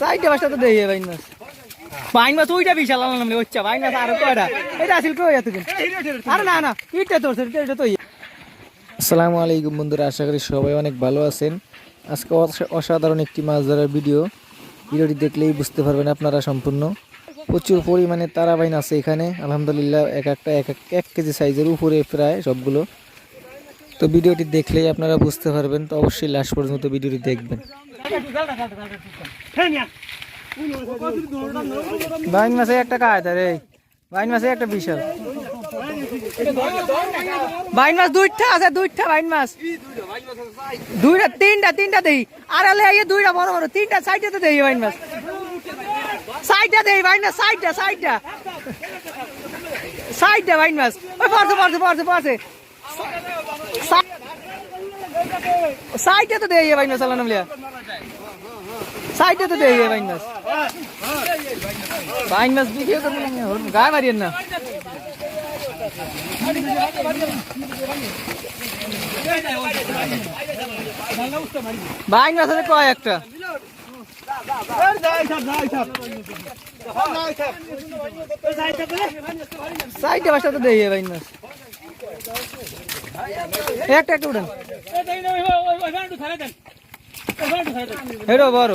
চারটে পাঁচটা তো দেই বাইন মাছ বাইন মাছ ওইটা বিশাল আনলাম রে, হচ্ছে বাইন মাছ আরও কয়টা? এটা আসিল কই এতদিন? আরে না না, ইটটা তোর এটা তো আসসালামু আলাইকুম বন্ধুরা, আশা করি সবাই অনেক ভালো আছেন। আজকে অসাধারণ একটি মাছ ধরার ভিডিও ভিডিওটি দেখলেই বুঝতে পারবেন আপনারা সম্পূর্ণ। প্রচুর পরিমাণে তারা বাইন আছে এখানে। আলহামদুলিল্লাহ, এক একটা, এক এক- এক কেজি সাইজের উপরে প্রায় সবগুলো। তো ভিডিওটি দেখলেই আপনারা বুঝতে পারবেন, তো অবশ্যই লাস্ট পর্যন্ত ভিডিওটি দেখবেন। বাইন মাসে একটা কাজ রে বাইন মাসে একটা বিশাল বাইন মাছ দুইটা আছে দুইটা বাইন মাছ দুইটা তিনটা তিনটা দেই আর আলে এই দুইটা বড় বড় তিনটা সাইডে দেই বাইন মাছ সাইডটা দেই বাইন মাছ সাইডটা সাইডটা সাইডটা বাইন মাছ ওই পড়ছে পড়ছে পড়ছে পড়ছে সাইডে তো দেই বাইন মাছ আল্লাহ নামলিয়া সাইডে তো দেই বাইন মাছ বাইন মাছ ভিডিও করবেন গায়ে মারিয়েন না বাইন মাছ আছে কয় একটা সাইডে বাসটা তো দেই বাইন মাছ একটা একটা উঠেন হেরো বড়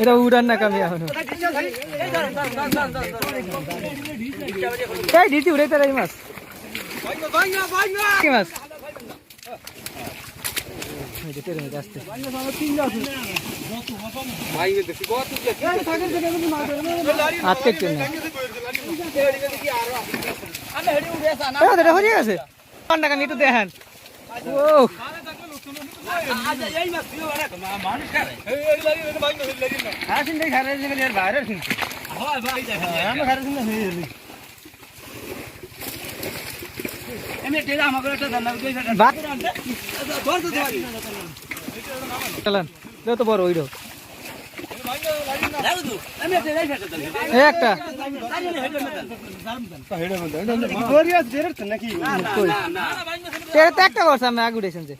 এটা উড়ান না কামি এখন এই দিদি উড়াইতে রাই মাছ। কি মাছ? যে তেরে জন্য এই ওদের হয়ে গেছে? পান্ডা কামি একটু দেখেন। ও বা- চালান। যত বড় এই একটা। তো একটা করছে আমি আগে উঠেছেন যে।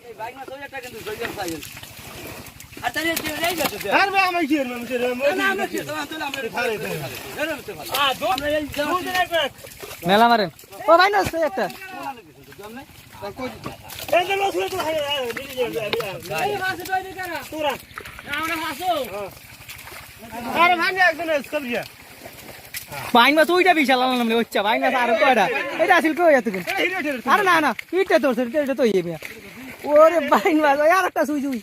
মেলা মারেন। ও ভাই না একটা। বাইন মাছ ওইটা বিশাল আনলাম হচ্ছে বাইন মাছ আরও কয়টা? এটা আসিল কই এতদিন? আরে না না ইটটা তোর এটা তো ইয়ে ওরে বাইন মাছ আর একটা সুই সুই।